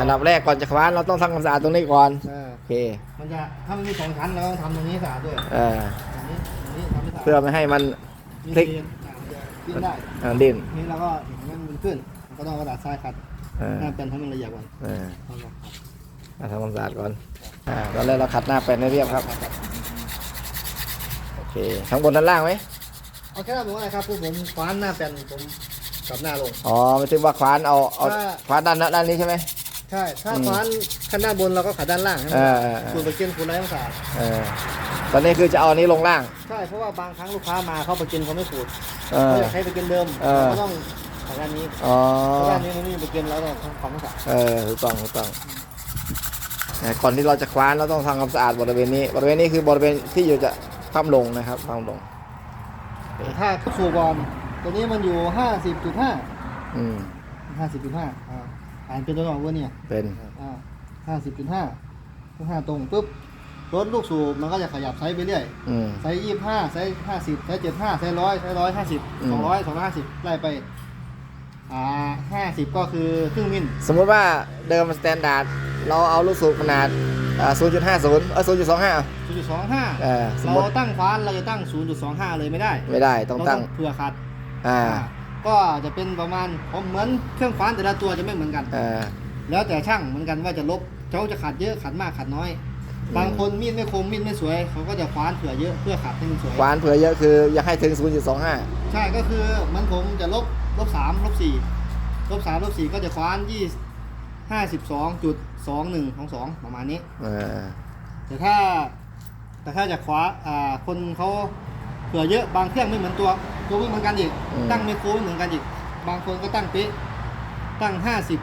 อันดับแรกก่อนจะคว้านเราต้องทำความสะอาดตรงนี้ก่อนเออโอเคมันจะถ้ามันมีสองชั้นเราต้องทำตรงนี้สะอาดด้วยเอออันนี้อันนี้ทำไม่สะอาดเพื่อไม่ให้มัน มีพลิก ซีนอะมันจะดิ้นได้อ่าดิ้นนี่เราก็เห็นมันมันขึ้นเราก็ต้องเอากระดาษทรายขัดเออหน้าเป็นให้มันละเอียดก่อนเออเอาละมาทำความสะอาดก่อนอ่าตอนแรกเราขัดหน้าแปลนให้เรียบครับโอเคทั้งบนด้านล่างไหมเอาแค่นั้นผมอะไรครับพวกผมคว้านหน้าเป็นผมกลับหน้าลง อ๋อไม่ถึงว่าคว้านเอาเอาถ้าคว้านด้านด้านนี้ใช่ไหม ใช่ ถ้าอืมคว้านขั้นด้านบนเราก็ขัดด้านล่างให้มันเออเออเออส่วนตะเกียนคุณไร้ต้องสะอาดเออตอนนี้คือจะเอาอันนี้ลงล่าง ใช่เพราะว่าบางครั้งลูกค้ามาเขาไปกินเขาไม่ขูดเอเขาออยากให้ไปกินเดิมเออ เราก็ต้องขัดด้านนี้อ๋อเพราะด้านนี้มันไม่มีไปกินเราต้องทำความสะอาดเออถูกต้องถูกต้องอ่าก่อนที่เราจะคว้านเราต้องทำความสะอาดบริเวณนี้ บริเวณนี้คือบริเวณที่อยู่จะคว่ำลงนะครับคว่ำลง แต่ถ้าสูบบอลตัวนี้มันอยู่ห้าสิบจุดห้าอืมห้าสิบจุดห้าอ่า อ่านเป็นตัวหนอกว่าเนี่ยเป็นอ่าห้าสิบจุดห้าห้าตรงปุ๊บรถลูกสูบมันก็จะขยับไซส์ไปเรื่อยอืม ไซส์ยี่ห้าไซส์ห้าสิบไซส์เจ็ดห้าไซส์ร้อยไซส์ร้อยห้าสิบอืมสองร้อยสองร้อยห้าสิบไล่ไปอ่าห้าสิบก็คือครึ่งมิลสมมุติว่าเดิมสแตนดาร์ดเราเอาลูกสูบขนาดอ่า0.50เออ0.25 ศูนย์จุดสองห้าเออสมเรามติตั้งฟ้านเราจะตั้งศูนย์จุดสองห้าเลยไม่ได้ ไม่ได้ต้องเราตั้ง เผื่อขัดอ่าอ่า ก็จะเป็นประมาณผมเหมือนเครื่องฟ้านแต่ละตัวจะไม่เหมือนกันอ่าแล้วแต่ช่างเหมือนกันว่าจะลบเขาจะขัดเยอะขัดมากขัดน้อย อืม บางคนมีดไม่คมมีดไม่สวย เขาก็จะคว้านเผื่อเยอะเพื่อขัดให้มันสวยหวานเผื่อเยอะคือ อยากให้ถึง 0.25 ใช่ก็คือมันผมจะลบลบสามลบสี่ลบสามลบสี่ก็จะคว้านยี่ห้าสิบสองจุดสองหนึ่งของสองประมาณนี้ เออ แต่ถ้าแต่ถ้าจะคว้าอ่าคนเขาเผื่อเยอะบางเครื่องไม่เหมือนตัว ตัวไม่เหมือนกันอีกตั้งไมโครไม่เหมือนกันอีก บางคนก็ตั้งเป๊ะ ตั้งห้าสิบ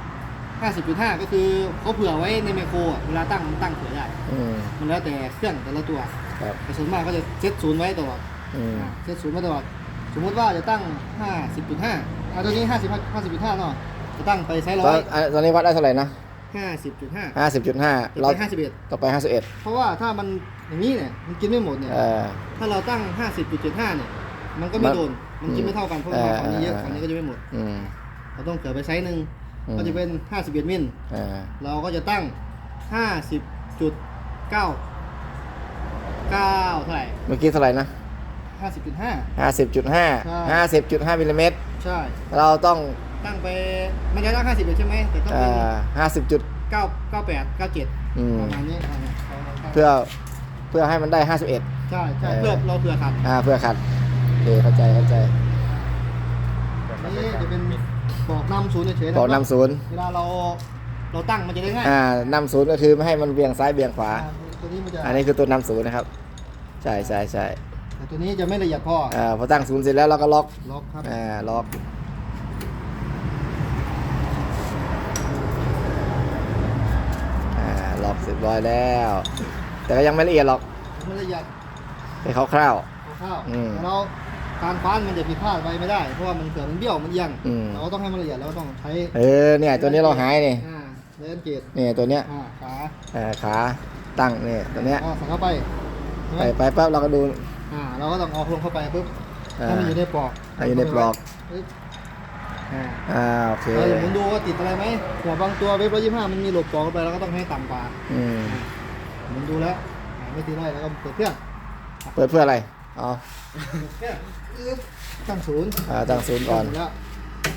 ห้าสิบจุดห้าก็คือเขาเผื่อไว้ในไมโครอะเวลาตั้งมันตั้งเผื่อได้ อืมมันแล้วแต่เครื่องแต่ละตัว ครับแต่ส่วนมากก็จะเซตศูนย์ไว้ตลอดอืมอ่าเซตศูนย์ไว้ตลอด สมมุติว่าจะตั้ง 50.5อ่าตัวนี้ 50 50.5เนาะ จะตั้งไปไซส์ตร้ออนยอะตอนนี้วัดได้เท่าไหร่นะ50.5 50.5เราเรา51 ต่อไป51เพราะว่าถ้ามันอย่างนี้เนี่ยมันกินไม่หมดเนี่ย เออถ้าเราตั้ง 50.75 เนี่ย มันก็ไม่โดน มันกินไม่เท่ากันเพราะว่าเออฝั่งนี้เยอะเออฝั่งนี้ก็จะไม่หมดอืม เราต้องเกิดไปไซส์หนึ่งอืม ก็จะเป็น 51 มิลเออเราก็จะตั้ง 50.9 9เท่าไหร่ เมื่อกี้เท่าไหร่นะ50.5 50.5 50.5มิลลิเมตร ใช่ เราต้องตั้งไปมันจะตั้ง 50เลยใช่ไหมแต่ต้องเอ่เป็นอ50จุดเก้าเก้าแปดเก้าเจ็ดอืม ประมาณนี้อ่าประมาณนั้นเพื่อเพื่อให้มันได้51ใช่ใช่เออเพื่อเราเผื่อขัดอ่าเพื่อขัดโอ เคเข้าใจเข้าใจ นี่จะเป็นบอกนำศูนย์เฉยๆบอกนำศูนย์เวลาเราเราตั้งมันจะได้ง่ายอ่านำศูนย์ก็คือไม่ให้มันเบี่ยงซ้ายเบี่ยงขวา อ่าตัวนี้มันจะอันนี้คือตัวนำศูนย์นะครับ ใช่ใช่ใช่แต่ตัวนี้จะไม่ละเอียดพออ่าพอตั้งศูนย์เสร็จแล้วเราก็ล็อก ล็อกครับอ่า ล็อก อ่า ล็อกเสร็จร้อยแล้ว แต่ก็ยังไม่ละเอียดหรอกไม่ละเอียดไปคร่าว คร่าวอืมๆแล้ว การฟ้านมันจะผิดพลาดไปไม่ได้ เพราะว่ามันเกิดมันเบี้ยวมันเอียงอืม เราก็ต้องให้มันละเอียดแล้วก็ต้องใช้ๆเออเนี่ยตัวนี้เราหายนี่อ่าเลนเกตเนี่ยตัวเนี้ยอ่าขาอ่าขาตั้งเนี่ยตัวเนี้ยอ่าใส่เข้าไปใช่ไหไปมไปปั๊บเราก็ดู อ่าเราก็ต้องเอาลงเข้าไปปุ๊บอ่า ให้มันอยู่ในปลอกให้อยู่ในปลอกปึ๊บอ่า อ่าโอเคเราจะหมุนดูว่าติดอะไรไหมหัวบางตัวเว็บร้อยยี่ห้ามันมีหลบปลอกเข้าไปแล้วก็ต้องให้ต่ำกว่าอืมหมุนดูแล้วอ่าไม่ติดอะไรแล้วก็เปิดเครื่องเปิดเพื่ออะไร อ๋อเปิดเครื่องปึ๊บตั้งศูนย์อ่าตั้งศูนย์ก่อนแล้ว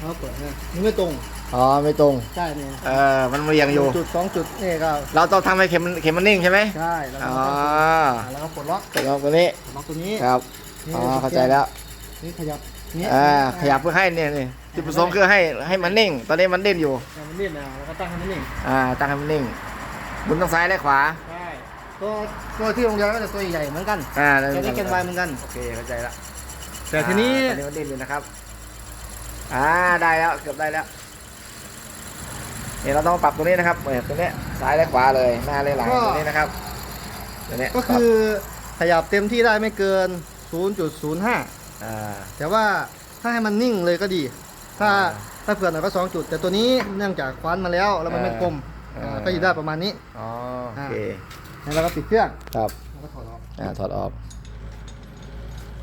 แล้วเปิดเนี่ยมันไม่ตรง อ๋อ ไม่ตรง ใช่เนี่ยเออ มันเรียงอยู่จุดสองจุดนี่ก็ เราต้องทำให้เข็มมันเข็มมันนิ่งใช่ไหมใช่แล้วอ๋ก็อตั้งศูนย์อ่าแล้วก็ปลดล็อกกดล็อกตัวนี้ปลดล็อกตัวนี้ ครับนี่อ๋อ เข้าใจแล้ว นี่ขยับนี่อ่า ขยับเพื่อให้เนี่ยนี่จุดประสงค์คือให้ให้มันนิ่ง ตอนนี้มันดิ้นอยู่ให้มันนิ่งนะแล้วก็ตั้งให้มันนิ่ง อ่า ตั้งให้มันนิ่งหมุนทางซ้ายและขวาใช่ ตัวตัวที่โรงเรียนก็จะตัวใหญ่ๆเหมือนกันอ่าแค่นี้เกนไวเหมือนกัน โอเคเข้าใจละแต่ทีนี้อ่าตอนนี้มันดิ้นอยู่นะครับ อ่าได้แล้วเกือบได้แล้วนี่เราต้องปรับตัวนี้นะครับเนี่ยตัวเนี้ยซ้ายและขวาเลยหน้าและหลังตัวนี้นะครับตัวเนี้ยก็คือขยับเต็มที่ได้ไม่เกิน 0.05 อ่า แต่ว่าถ้าให้มันนิ่งเลยก็ดี ถ้าอ่าถ้าเผื่อหน่อยก็ 2 จุด แต่ตัวนี้เนื่องจากคว้านมาแล้วแล้วมันไม่กลมอ่าอ่าก็อยู่ได้ประมาณนี้ อ๋อโอเค แล้วเราก็ปิดเครื่องครับแล้วก็ถอดออกอ่าถอดออก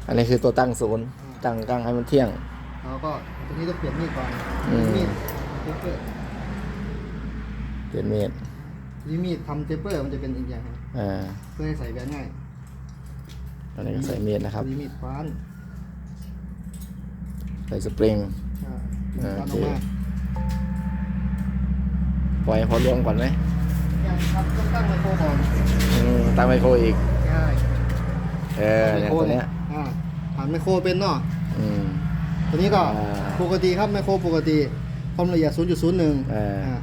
อันนี้คือตัวตั้งศูนย์อืมตั้งตั้งให้มันเที่ยง แล้วก็ตัวนี้ต้องเปลี่ยนมีดก่อนอืม มีดเพื่อเปลี่ยนมีดนี่มีดทำเทปเปอร์มันจะเป็นอีกอย่างครับอ่าเพื่อให้ใส่แบนง่ายตอนนี้ก็ใส่มีดนะครับนี่มีดฟ้านใส่สปริง อ่าอ่าฟ้านอโออกเคมาปล่อยให้พอรวมก่อนไหมอ ย่างครับต้องตั้งไมโครก่อนอืมตั้งไมโครอีก ใช่เออเนี่ยตัวเนี้ยอ่าผ่านไมโครเป็นเนาะอืม ตัวนี้ก็อ่าปกติครับไมโครปกติความละเอียด 0.01เอออ่า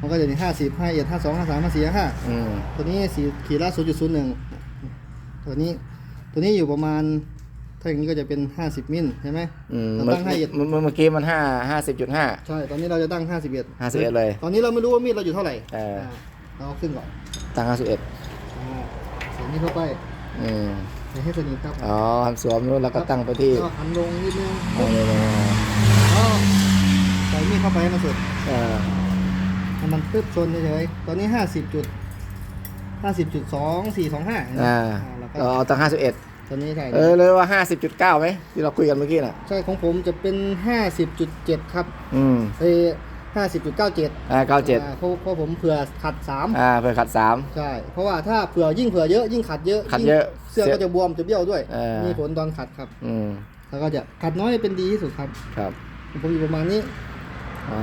มันก็จะมี50 51 52 53 54 5 อืมตัวนี้สีขีดละ0.01ตัวนี้ ตัวนี้อยู่ประมาณ ถ้าอย่างนี้ก็จะเป็น50มิลใช่ไหมอืมเราเมื่อตั้งให้เมื่อเมื่อเมื่อกี้มันห้าห้าสิบจุดห้า ใช่ ตอนนี้เราจะตั้ง51 51เลย ตอนนี้เราไม่รู้ว่ามีดเราอยู่เท่าไหร่เอออ่า เราเอาขึ้นก่อนตั้งห้าสิบเอ็ดอ่าใส่นี่เข้าไปอืมใส่ให้สนิทครับอ๋อทำสวมนู้นแล้วก็ตั้งไปที่ก็หันลงนิดนึงอ๋อแล้วใส่มีดเข้าไปให้มันสุดเออให้มันปึ๊บชนเฉยๆตอนนี้ห้าสิบจุดห้าสิบจุดสองสี่สองห้าอ่าแล้วก็เราเอาตั้งห้าสิบเอ็ดตอนนี้ใช่เออเลยว่าห้าสิบจุดเก้าไหมที่เราคุยกันเมื่อกี้น่ะ ใช่ของผมจะเป็นห้าสิบจุดเจ็ดครับ อืมเอ ห้าสิบจุดเก้าเจ็ดอ่าเก้าเจ็ดเพราะเพราะผมเผื่อขัดสามอ่าเพื่อขัดสามใช่ เพราะว่าถ้าเผื่อยิ่งเผื่อเยอะยิ่งขัดเยอะขัดเยอะยิ่งเสื้อเสียก็จะบวมจะเบี้ยวด้วยเออมีผลตอนขัดครับ อืมแล้วก็จะขัดน้อยเป็นดีที่สุดครับ ครับ ผมอยู่ประมาณนี้ อ่า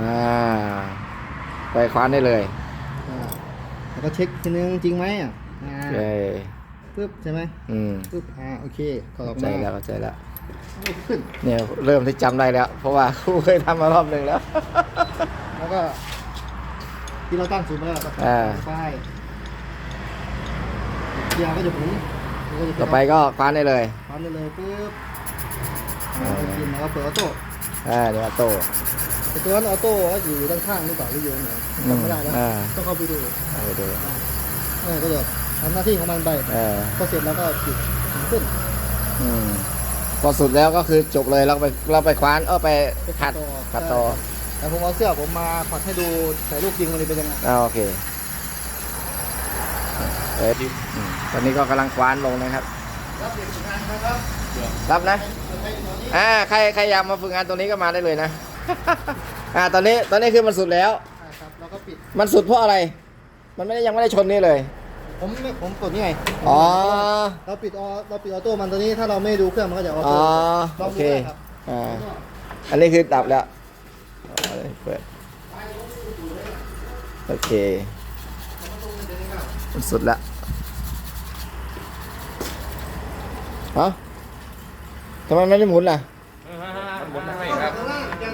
ไปคว้านได้เลยอ่าแล้วก็เช็คทีนึงจริงไหมอะอ่าโอเคปึ๊บใช่ไหมอืมปึ๊บอ่าโอเคถอดอเข้าอกใจมาแล้วเข้าใจแล้วเอาขึ้นเนี่ยเริ่มที่จำได้แล้ว เพราะว่าครูเคยทำมารอบหนึ่งแล้ว แล้วก็ ที่เราตั้งศูนย์มาแล้วก็อ่าไปเกียร์ก็จะหมุนมันก็จะต่อไปก็คว้านได้เลย ฟันได้เลยปึ๊บอ่าแล้วก็กินแล้วก็เปิดออโต้อ่าเดี๋ยวออโต้แต่ตัวนั้นออโต้ก็อยู่ด้านข้างหรือเปล่าหรืออยู่ตรงไหนอืมจำไม่ได้แล้วอ่าต้องเข้าไปดูเอาไปดูเออก็จะทำหน้าที่ของมันไปเออพอเสร็จแล้วก็ปิดขึ้นอืมพอสุดแล้วก็คือจบเลยเราไปเราไปคว้านเออไปขัดขัดต่อ แต่ผมเอาเสื้อผมมาขัดให้ดูใส่ลูกจริงมันเลยเป็นยังไงอ่าโอเคเอ๊ะอืมตอนนี้ก็กำลังคว้านลงนะครับ รับเด็กฝึกงานครับรับนะใช้ตัวนี้อ่าใครใครอยากมาฝึกงานตรงนี้ก็มาได้เลยนะ อ่าตอนนี้ตอนนี้คือมันสุดแล้วอ่าครับแล้วก็ปิด มันสุดเพราะอะไร มันไม่ได้ยังไม่ได้ชนนี่เลย ผมไม่ผมกดนี่ไงอ๋อ เราปิดออเราปิดออโต้มันตัวนี้ถ้าเราไม่ดูเครื่องมันก็จะอออ๋โต้อลอโองดูเคได้ครับอ่า อันนี้คือดับแล้ว เอาเลยเปิดโอเคมันสุดแล้วฮะทำไมไม่ได้หมุนล่ะบนได้ครับ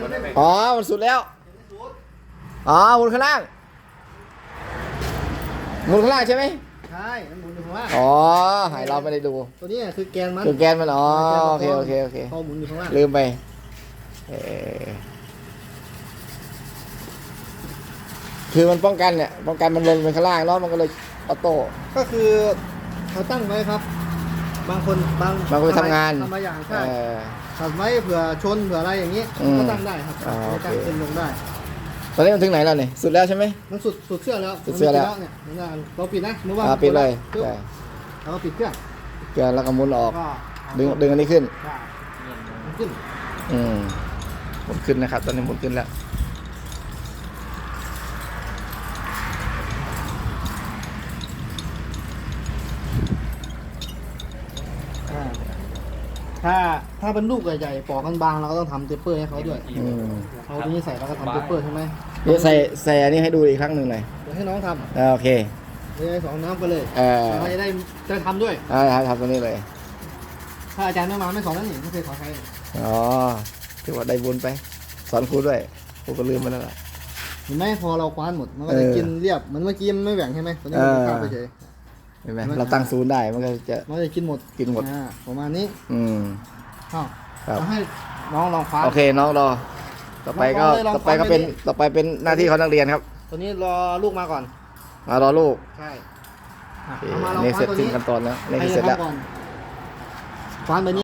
บนได้ไหมอ๋อมันสุดแล้วอ๋อหมุนข้างล่างหมุนข้างล่างใช่ไหมใช่มันหมุนอยู่ข้างล่างอ๋อหายเราไม่ได้ดู ตัวนี้คือแกนมันคือแกนมันอ๋อโอเคโอเคโอเคพอหมุนอยู่ข้างล่างลืมไปเออ คือมันป้องกันเนี่ยป้องกันมันลงไปข้างล่างแล้วมันก็เลยออโต้ ก็คือเขาตั้งไว้ครับ บางคนบางบางคนทำงานทำมาอย่างใช่เออ ตัดไว้เผื่อชนเผื่ออะไรอย่างนี้อืมก็ตั้งได้ครับอ่าโอเค ตั้งขึ้นลงได้ ตอนนี้มันถึงไหนแล้วเนี่ยสุดแล้วใช่ไหม มันสุดสุดเสื้อแล้วสุดเสื้อแล้ว มันไม่ติดเนี่ยเห็นไหมเราปิดนะมือว่าอ่าปิดเลยปึ๊บใช่แล้วก็ปิดเครื่องเกินแล้วก็หมุนออก ก็ดึงดึงอันนี้ขึ้น ได้มันขึ้น อืมหมุนขึ้นนะครับ ตอนนี้หมุนขึ้นแล้ว ถ้าถ้าเป็นลูกใหญ่ๆปอกกันบางเราก็ต้องทำเทปเปอร์ให้เขาด้วยอืมเอาตัวนี้ใส่แล้วก็ทำเทปเปอร์ใช่ไหมเดี๋ยวใส่ใส่อันนี้ให้ดูอีกครั้งหนึ่งหน่อยเดี๋ยวให้น้องทอ่าโอเคำเดี๋ยวให้สองน้ำไปเลยเออเราจะได้จะทำด้วยอ่าทำตรงนี้เลย ถ้าอาจารย์ไม่มาไม่สอนแล้วนี่ไม่เคยสอนใครอ๋อถือว่าได้บุญไป สอนครูด้วยครูก็ลืมไปแล้วล่ะเห็นไหมพอเราคว้านหมดมันก็เอจะอกินเรียบเหมันเมื่อกี้มันไม่แหว่งใช่ไหมตอนนี้มันเออข้ามไปเฉย เห็นไหมเห็นไหมเราตั้งศูนย์ได้มันก็จะ มันก็จะกินหมดกินหมด อ่าประมาณนี้อืม อ้าวครับ เอาให้น้องลองคว้านโอเคน้องรอ ต่อไปก็ลองเลยลองต่อไปก็เป็นฟังไปดิ ต่อไปเป็นหน้าที่ของนักเรียนครับตัวนี้รอลูกมาก่อน มารอลูกใช่อะโอเคเอามาลองนี่คเสร็ว้าจนตัวสิ้นนี้ขั้นตอนแล้วนี่ให้คือเสร็จแล้ว ทำก่อนคว้านไปนี้